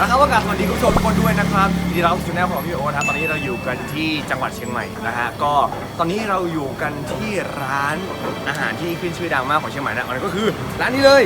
แล้วครับว่ากาบสวัสดีคุณผู้ชมทุกคนด้วยนะครับยินดีต้อนรับสู่แนลของพี่โอนะครับตอนนี้เราอยู่กันที่จังหวัดเชียงใหม่นะฮะก็ตอนนี้เราอยู่กันที่ร้านอาหารที่ขึ้นชื่อดังมากของเชียงใหม่นะอันนั้นก็คือร้านนี้เลย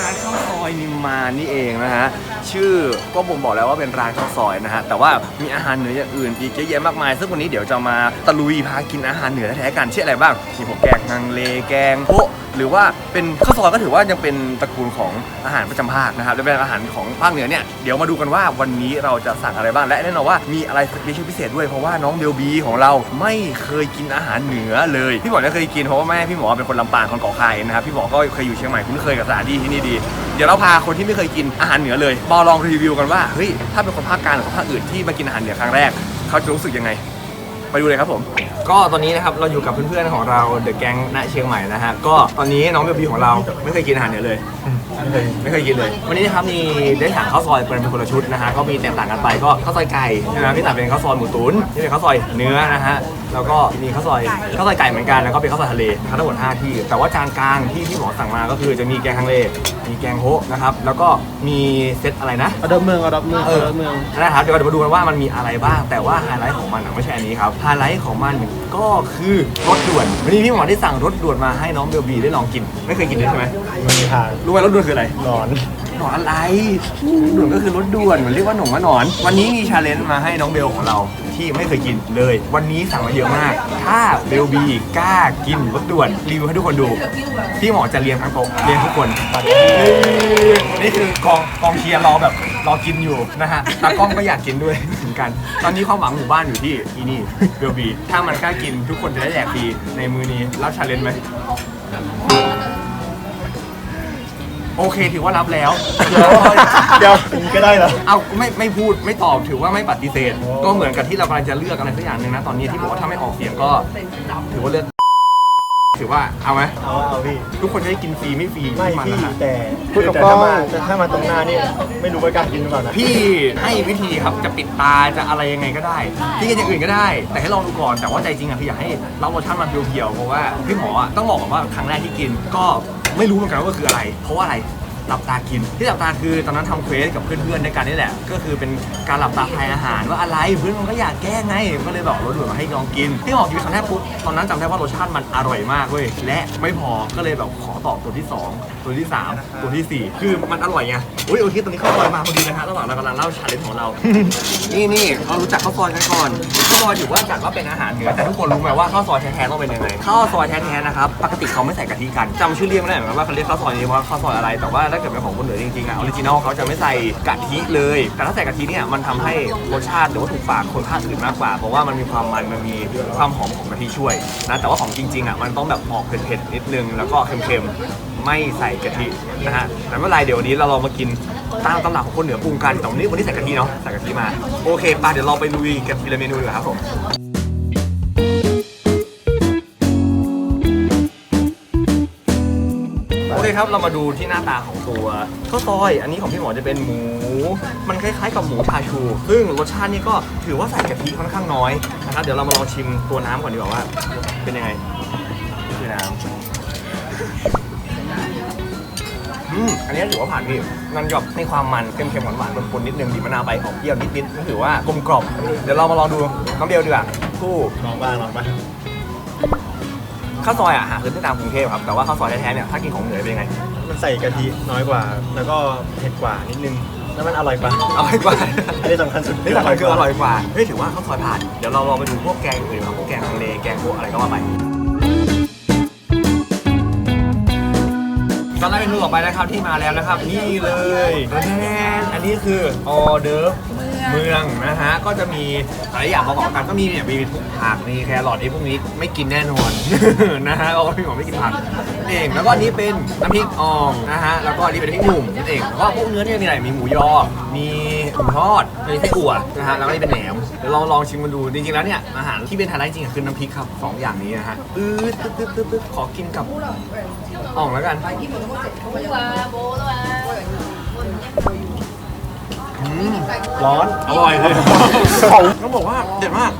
ร้านข้าวซอยนิมมานนี่เองนะฮะชื่อก็ผมบอกแล้วว่าเป็นร้านข้าวซอยนะฮะแต่ว่ามีอาหารเหนืออย่างอื่นอีกเยอะแยะมากมายซึ่งวันนี้เดี๋ยวจะมาตะลุยพากินอาหารเหนือแท้ๆกันเช่นอะไรบ้างมีพวกแกงฮังเลแกงโป๊ะหรือว่าเป็นข้าวซอยก็ถือว่ายังเป็นตระกูลของอาหารประจำภาคนะครับและเป็นอาหารของภาคเหนือเนี่ยเดี๋ยวมาดูดูกันว่าวันนี้เราจะสั่งอะไรบ้างและแน่นอนว่ามีอะไรสเปเชียลพิเศษด้วยเพราะว่าน้องเบลบีของเราไม่เคยกินอาหารเหนือเลยพี่หมอเนี่ยเคยกินเพราะว่าแม่พี่หมอเป็นคนลำปางคนเกาะคายนะครับพี่หมอก็เคยอยู่เชียงใหม่คุ้นเคยกับสถานที่ที่นี่ดีเดี๋ยวเราพาคนที่ไม่เคยกินอาหารเหนือเลยมาลองรีวิวกันว่าเฮ้ยถ้าเป็นคนภาคกลางหรือคนภาคอื่นที่มากินอาหารเหนือครั้งแรก เขาจะรู้สึกยังไง ไปดูเลยครับผม ก็ตอนนี้นะครับเราอยู่กับเพื่อนๆของเราเดอะแก๊งณเชียงใหม่นะฮะก็ตอนนี้น้องเบบีของเราไม่เคยกินอาหารเหนือเลย ไม่เคยไม่เคยกินเลย วันนี้นะครับมีได้สั่งข้าวซอยเป็นคนละชุดนะฮะก็มีแตกต่างกันไปก็ข้าวซอยไก่นะพี่ตัดเป็นข้าวซอยหมูตุ๋นนี่เป็นข้าวซอยเนื้อนะฮะ แล้วก็มีข้าวซอยข้าวซอยไก่เหมือนกันแล้วก็เป็นข้าวซอยทะเลนะครับทั้งหมด5ที่ แต่ว่าจานกลางที่พี่หมอสั่งมาก็คือจะมีแกงฮังเลมีแกงโฮะนะครับแล้วก็มีเซตอะไรนะเอาดับเมืองเอาดับเมืองเอเอาอดับเมืองนะครับเดี๋ยวเรามาดูกันว่ามันมีอะไรบ้าง แต่ว่าไฮไลท์ของมันอะไม่ใช่อันนี้ครับไฮไลท์ของมันก็คือรถด่วนวันนี้พี่หมอได้สั่งรถด่วนมาให้น้องเบลบีได้ลองกิน ไม่เคยกินเลยใช่ไหมไม่มีทางรู้ไหมรถด่วนคืออะไรนอนหนอนอะไรรถด่วนก็คือรถด่วนเหมือนเรียกว่าหนงว่าหนอน วันนี้มีชาเลนจ์มาให้น้องเบลของเรา ที่ไม่เคยกินเลย วันนี้สั่งมาเยอะมาก ถ้าเบลบีกล้ากินรถด่วนรีวิวให้ทุกคนดู พี่หมอจะเลี้ยงทั้งโต๊ะเลี้ยงทุกคนนี่คือกองกองเชียร์รอแบบรอกินอยู่นะฮะตากล้องก็อยากกินด้วยเหมือนกัน ตอนนี้ความหวังหมู่บ้านอยู่ที่ที่นี่เบลบีถ้ามันกล้ากินทุกคนจะได้แดกฟรีในมือนี้รับชาเลนจ์ไหม โอเคถือว่ารับแล้วเดี๋ยวอย่างนี้ก็ได้เหรอ เอาไม่ไม่พูดไม่ตอบถือว่าไม่ปฏิเสธ ก็เหมือนกับที่เรากำลังจะเลือกอะไรสักอย่างหนึ่งนะตอนนี้ที่บอกว่าถ้าไม่ออกเสียงก็ถือว่าเลือกถือว่าเอาไหมเอาเอาพี่ ทุกคนจะได้กินฟรีไม่ฟรีไม่มันพี่นะฮะแต่พูดกับแต่กล้ถ้าองมาแต่ถ้ามาตรงหน้านี่ไม่รู้ว่าการกินหรือเปล่านะพี่ให้วิธีครับจะปิดตาจะอะไรยังไงก็ได้พี่กินอย่างอื่นก็ได้ แต่ให้ลองดูก่อนแต่ว่าใจจริงอะคืออยากให้รับรสชาติมันเพียวๆเพราะว่าพี่หมออะต้องบอกก่อนว่าครั้งแรกที่กินก็ ไม่รู้เหมือนกันว่าคืออะไร เพราะว่าอะไร หลับตากิน ที่หลับตาคือตอนนั้นทำเควสกับเพื่อนๆด้วยกันนี่แหละ ก็คือเป็นการหลับตาทายอาหารว่าอะไรเพื่อนมันก็อยากแก้ไง ก็เลยบอกรสด่วนมาให้ลองกินที่บอกกินครั้งแรกปุ๊บตอนนั้นจำได้ว่ารสชาติมันอร่อยมากเว้ยและไม่พอก็เลยแบบขอตอบตัวที่สองตัวที่สามตัวที่สี่คือมันอร่อยไงอุ้ยโอเคตอนนี้ข้าวซอยมาพอดีนะฮะระหว่างเรากำลังเล่าชาเลนจ์ของเรา นี่นี่เรารู้จักข้าวซอยกันก่อนข้าวซอยถือว่าจัดว่าเป็นอาหารเหนือแต่ทุกคนรู้ไหมว่าข้าวซอยแท้ๆต้องเป็นยังไงข้าวซอยแท้ๆนะครับปกติเขาไม่ใส่กะทิกันจำชื่อเรียกไม่ได้เหมือนกันว่าเขาเรียกข้าวซอยนี้ว่าข้าวซอยอะไรแต่ว่าถ้าเกิดเป็นของคนเหนือจริงๆอะออริจินอลเขาจะไม่ใส่กะทิเลย แต่ถ้าใส่กะทิเนี่ยมันทำให้รสชาติหรือว่าถูกปากคนภาคอื่นมากกว่า เพราะว่ามันมีความมันมันมีความหอมของกะทิช่วยนะแต่ว่าของจริงๆอะมันต้องแบบออกเผ็ดๆนิดนึงแล้วก็เค็มๆไม่ใส่กะทินะฮะแต่ไม่เป็นไรเดี๋ยววันนี้เราลองมากินตามตำรับของคนเหนือปรุงกันแต่วันนี้วันนี้ใส่กะทิเนาะใส่กะทิมาโอเคปะเดี๋ยวเราไปลุยกันทีละเมนูดีกว่าครับผม โอเครับ เรามาดูที่หน้าตาของตัวข้าวซอย อันนี้ของพี่หมอจะเป็นหมู มันคล้ายๆกับหมูชาชู ซึ่งรสชาตินี่ก็ถือว่าใส่กะทิค่อนข้างน้อยนะครับ เดี๋ยวเรามาลองชิมตัวน้ำก่อนดีกว่าว่าเป็นยังไงคือน้ำอืมอันนี้ถือว่าผ่านพี่มันหยอบให้ความมันเค็มๆหวานๆปนๆนิดนึงบีมะนาวไปออกเปรี้ยวนิดๆก็ถือว่ากลมกล่อมเดี๋ยวเรามาลองดูน้องเบลดีกว่าคู่ลองบ้างลองบ้าง ข้าวซอยอะหาซื้อได้ตามกรุงเทพครับแต่ว่าข้าวซอยแท้ๆเนี่ยถ้ากินของเหนือเป็นยังไงมันใส่กะทิน้อยกว่า แล้วก็เผ็ดกว่านิดนึง แล้วมันอร่อยกว่าอร่อยกว่าอันนี้สำคัญสุดนี่สำคัญคืออร่อยกว่าเฮ้ยถือว่าข้าวซอยผ่านเดี๋ยวเราลองไปดูพวกแกงอื่นครับพวกแกงทะเลแกงพวกอะไรก็ว่าไปตอนแรกเมนูต่อไปนะครับที่มาแล้วนะครับ นี่เลยแทนอันนี้คือออเดิร์ฟ เมืองนะฮะ ก็จะมีหลายอย่างประกอบกันก็มีเนี่ยมีทุกผักมีแครอทไอ้พวกนี้ไม่กินแน่นอน นะฮะเราก็พี่หมอไม่กินผักนั่นเองแล้วก็อันนี้เป็นน้ำพริกอ่องนะฮะแล้วก็อันนี้เป็นพริกหนุ่มนั่นเองแล้วก็พวกเนื้อเนี่ยมีอะไรมีหมูยอ มีหมูทอดมีไส้อั่วนะฮะแล้วก็นี่เป็นแหนมเดี๋ยวลองลองชิมกันดูจริงๆแล้วเนี่ยอาหารที่เป็นไฮไลท์จริงๆคือน้ำพริกครับสองอย่างนี้นะฮะอืดตึ๊ดตึ๊ดตึ๊ดตึ๊ดขอกินกับอ่องแล้วกันอืม ร้อน อร่อยเลยต้องบอกว่าเด็ดมาก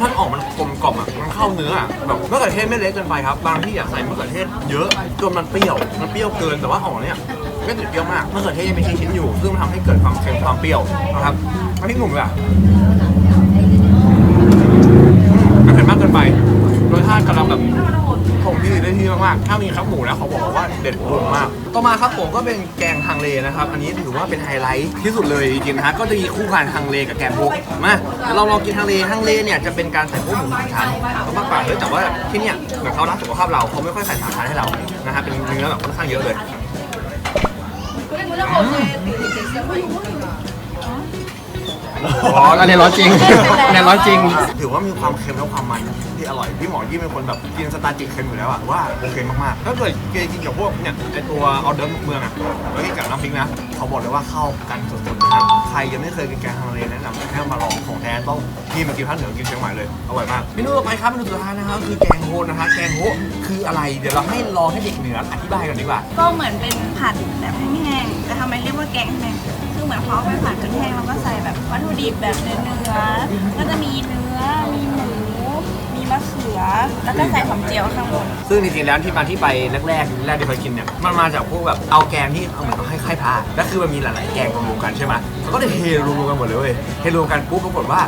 ท่านออกมันกลมกล่อมอะ มันเข้าเนื้ออะแบบมะเขือเทศไม่เล็กเกินไปครับ บางที่อยากใส่มะเขือเทศเยอะจนมันเปรี้ยว มันเปรี้ยวเกิน แต่ว่าอ่องเนี่ยไม่ติดเปรี้ยวมากมะเขือเทศยังมีชิ้นๆอยู่ ซึ่งมันทำให้เกิดความเค็มความเปรี้ยวนะครับมาที่หนุ่มเลยอะไม่เผ็ดมากเกินไป รสชาติกำลังแบบ คงที่ได้ที่มากๆ ถ้ามีครับหมูแล้วเขาบอกว่าเด็ดรวมมาก ต่อมาครับผมก็เป็นแกงฮังเลนะครับ อันนี้ถือว่าเป็นไฮไลท์ที่สุดเลยจริงๆนะฮะ ก็จะมีคู่กันฮังเลกับแกงพกมาเราลองกินฮังเลฮังเลเนี่ยจะเป็นการใส่พวกหมูสามชั้นมากกว่าเฮ้ยแต่ว่าที่เนี่ยเหมือนเขารักสุขภาพเราเขาไม่ค่อยใส่สามชั้นให้เรา นะฮะ เป็นเนื้อแบบค่อนข้างเยอะเลย ร้อนอันนี้ร้อนจริงอันนี้ร้อนจริง ถือว่ามีความเค็มและความมันที่อร่อย พี่หมอยี่เป็นคนแบบกินสไตาร์จิเค็มอยู่แล้วอะว่าโอเคมากๆถ้าเกิดเกกินกับพวกเนี่ยไอตัวออเดิร์ฟเมืองอะแล้วกินกับน้ำพริกนะเขาบอกเลยว่าเข้ากันสุดๆนะครับใครยังไม่เคยกินแกงฮังเลแนะนำให้มาลองของแท้ต้องที่มากินภาคเหนือกินเชียงใหม่เลยอร่อยมากเมนูต่อไปครับเมนูสุดท้ายนะครับคือแกงโฮนะฮะแกงโฮคืออะไรเดี๋ยวเราให้ลองให้เด็กเหนืออธิบายกันดีกว่า ก็เหมือนเป็นผัดแบบแห้งๆแต่ทำไมเรียกว่าแกงแห้งคือ เหมือนเขาเอาไปผัดจนแห้งแล้วก็ใส่แบบวัตถุดิบแบบเนื้อเนื้อก็จะมีเนื้อมีหมู ขือ แล้วก็ใส่หอมเจียวข้างบน ซึ่งจริงๆแล้วที่มาที่ไปแรกๆแรกที่เคยกินเนี่ยมันมาจากพวกแบบเอาแกงที่เอาเหมือนกับให้ค่ายพาแล้วคือมันมีหลายๆแกงรวมๆกันใช่ไหมเขาก็เลยเทรวมกันหมดเลยเว้ยเทรวมกันปุ๊บปรากฏว่า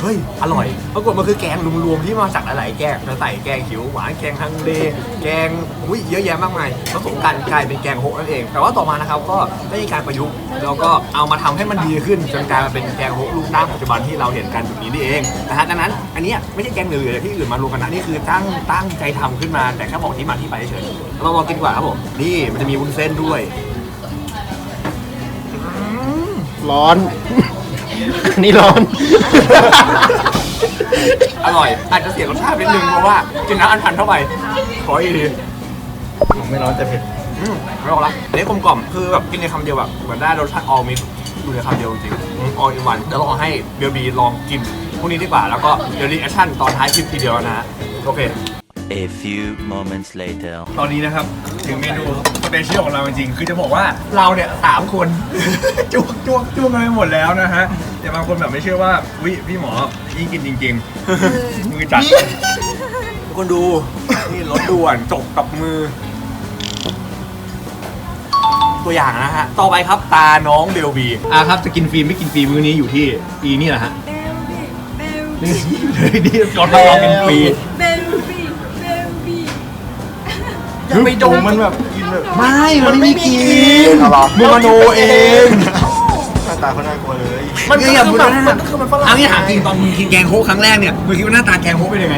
เฮ้ยอร่อยปรากฏมันคือแกงรวมๆที่มาจากหลายๆแกงจะใส่แกงเขียวหวานแกงฮังเลแกงอุ้ยเยอะแยะมากมายผสมกันกลายเป็นแกงโฮะนั่นเอง แต่ว่าต่อมานะครับก็ได้มีการประยุกต์แล้วก็เอามาทำให้มันดีขึ้นจนกลายมาเป็นแกงโฮลูกน้ำปัจจุบันที่เราเห็นกันแบบนี้นี่เองนะฮะดังนั้นอันนี้ไม่ใช่แกงเหลือๆที่อื่นมารวมกันนะนี่คือตั้งตั้งใจทำขึ้นมาแต่แค่บอกที่มาที่ไปเฉยๆเราลองกินดีกว่าครับผมนี่มันจะมีวุ้นเส้นด้วยร้อน อันนี้ร้อน อร่อย อาจจะเสียรสชาตินิดนึงเพราะว่ากินน้ำอันพันเข้าไปขออีกทีไม่ร้อนแต่เผ็ดอืมไม่ออกละอันนี้กลมกล่อมคือแบบกินในคำเดียวแบบเหมือนได้รสชาติออมิกอยู่ในคำเดียวจริงออลอินวันเดี๋ยวลองให้เบลบีลองกิน พวกนี้ดีกว่า แล้วก็เดี๋ยวรีแอคชั่นตอนท้ายคลิปทีเดียวนะฮะโอเค A few moments later. ตอนนี้นะครับ ถึงเมนูสเปเชียลของเราจริงๆ คือจะบอกว่าเราเนี่ยสามคน จุกจุกจุกกันไปหมดแล้วนะฮะ แต่บางคนแบบไม่เชื่อว่าวิพี่หมอยิ่งกินจริงๆ มือจัดทุกคนดู นี่รถด่วนจบกับมือ ตัวอย่างนะฮะ ต่อไปครับตาน้องเบลบีอะครับจะกินฟรีไม่กินฟรีมื้อนี้อยู่ที่ปีนี่แหละฮะเบลบี้ เลนี่บี้นี่ก่อนเราลองกินฟรีเบลบี้เบลบี้อย่าไปดมมันแบบกินแบบไม่มันไม่มีกินเอาหรอมึงมโนเองหน้าตาเขาน่ากลัวเลยมันคือแบบมันคือมันฝรั่งเอางี้ถามจริงตอนมึงกินแกงโคกครั้งแรกเนี่ยมึงคิดว่าหน้าตาแกงโคกเป็นยังไง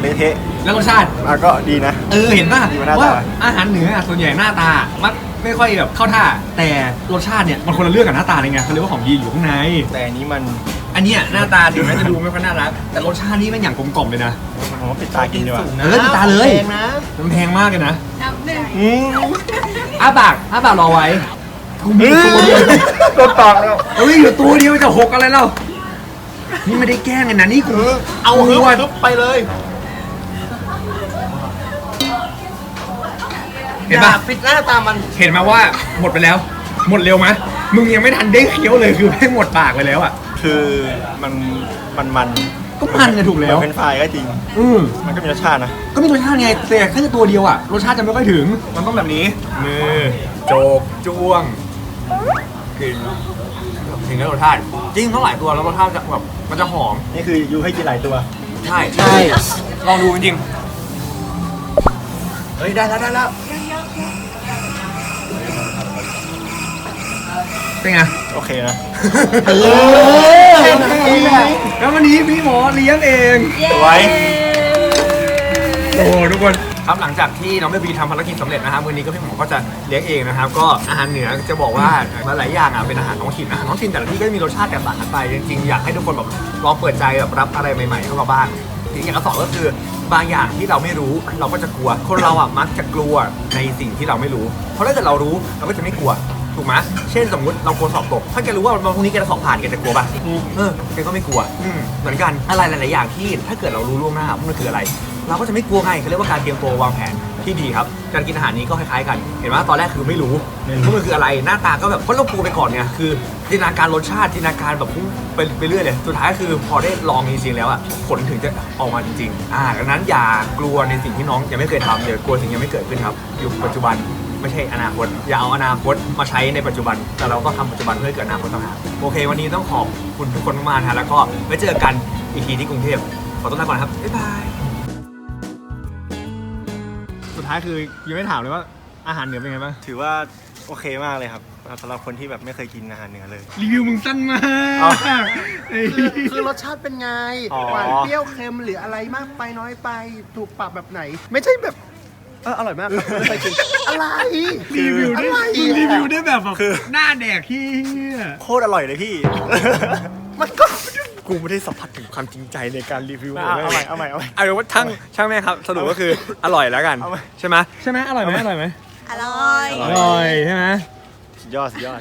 เละเทะแล้วรสชาติอะก็ดีนะ เออเห็นป่ะว่าอาหารเหนืออะส่วนใหญ่หน้าตามักไม่ค่อยแบบเข้าท่า แต่รสชาติเนี่ยมันคนละเรื่องกับหน้าตาเลยไงเขาเรียกว่าของดีอยู่ข้างใน แต่นี้มัน อันเนี้ยหน้าตาถึงแม้จะดูไม่ค่อยน่ารัก แต่รสชาตินี่มันอย่างกลมกล่อมเลยนะมันผมว่าปิดตากินดีกว่า เออติดตาเลย แพงนะ มันแพงมากเลยนะนับหนึ่งอืมอ้าปากอ้าปากรอไว้กูมีตัวเดียวโดนปากแล้ว เฮ้ยอยู่ตัวเดียวจะหกอะไรเล่านี่ไม่ได้แกล้งกันนะนี่กูเอาฮึหับวฮึบไปเลยเห็นปะปิดหน้าตามัน เห็นมาว่าหมดไปแล้ว หมดเร็วไหมมึงยังไม่ทันได้เคี้ยวเลยคือแม่งหมดปากไปแล้วอะ คือมันมันมันก็มันไงถูกแล้ว มันเป็นไฟรายก็จริง อืมมันก็มีรสชาตินะก็มีรสชาติไงแต่แค่ตัวเดียวอะรสชาติจะไม่ค่อยถึง มันต้องแบบนี้ มือโจกจ้วงกินถึงได้รสชาติจริงเท่าหลายตัวแล้วรสชาติจะแบบมันจะหอมนี่คือยูให้กินหลายตัว ใช่ใช่ ลองดูจริงๆเฮ้ยได้แล้วได้แล้ว เป็นไง โอเคนะเออแล้ววันนี้พี่หมอเลี้ยงเองเย้ไว้โอ้โหทุกคนครับหลังจากที่น้องเบบีทำภารกิจสำเร็จนะครับวันนี้ก็พี่หมอก็จะเลี้ยงเองนะครับ ก็อาหารเหนือจะบอกว่าหลายๆอย่างอะเป็นอาหารท้องถิ่นอาหารท้องถิ่นแต่ละที่ก็จะมีรสชาติแตกต่างกันไปจริงๆอยากให้ทุกคนแบบลองเปิดใจแบบรับอะไรใหม่ๆเข้ามาบ้างสิ่งอย่างที่สองก็คือบางอย่างที่เราไม่รู้เราก็จะกลัว คนเราอะมักจะกลัวในสิ่งที่เราไม่รู้ เพราะถ้าเกิดเรารู้เราก็จะไม่กลัว ถูกไหมเช่นสมมติเรากลัวสอบตกถ้าแกรู้ว่าวันพรุ่งนี้แกจะสอบผ่านแกจะกลัวป่ะเออแกก็ไม่กลัวอืมเหมือนกันอะไรหลาย ๆ อย่างที่ถ้าเกิดเรารู้ล่วงหน้าว่ามันคืออะไร เราก็จะไม่กลัวไงเขาเรียกว่าการเตรียมตัววางแผนที่ดีครับการกินอาหารนี้ก็คล้าย ๆ กัน เห็นไหมตอนแรกคือไม่รู้ไม่รู้ว่ามันคืออะไรหน้าตาก็แบบเพราะเรากลัวไปก่อนไงคือจินตนาการรสชาติจินตนาการแบบพุ่งไปไปเรื่อยเลยสุดท้ายคือพอได้ลองจริงๆแล้วอะผลถึงจะออกมาจริงๆอ่าดังนั้นอย่ากลัวในสิ่งที่น้องยังไม่เคยทำอย่ากลัวสิ่งยังไม่เกิดขึ้นครับอยู่ปัจจุบัน ไม่ใช่อนาคต อย่าเอาอนาคตมาใช้ในปัจจุบัน แต่เราก็ทำปัจจุบันเพื่อให้เกิดอนาคตต่างหากโอเค วันนี้ต้องขอบคุณทุกคนมากๆนะฮะแล้วก็ไว้เจอกันอีกทีที่กรุงเทพขอต้อนรับก่อนนะครับบ๊ายบายสุดท้ายคือยังไม่ถามเลยว่าอาหารเหนือเป็นไงบ้างถือว่าโอเคมากเลยครับสำหรับคนที่แบบไม่เคยกินอาหารเหนือเลย รีวิวมึงสั้นมากคือคือรสชาติเป็นไงอ๋อ หวานเปรี้ยวเค็มหรืออะไรมากไปน้อยไปถูกปรับแบบไหน ไม่ใช่แบบ เอออร่อยมากครับไม่เคยกินอะไรรีวิวได้อะไรมึงรีวิวได้แบบแบบหน้าแดกที่โคตรอร่อยเลยพี่ มันก็กูไม่ได้สัมผัสถึงความจริงใจในการรีวิวเอาเอาใหม่เอาใหม่เอาใหม่เอาเป็นว่าช่างช่างแม่ครับสรุปก็คืออร่อยแล้วกันเอาไหมใช่ไหมใช่ไหมอร่อยไหมอร่อยไหมอร่อยอร่อยใช่ไหมสุดยอดสุดยอด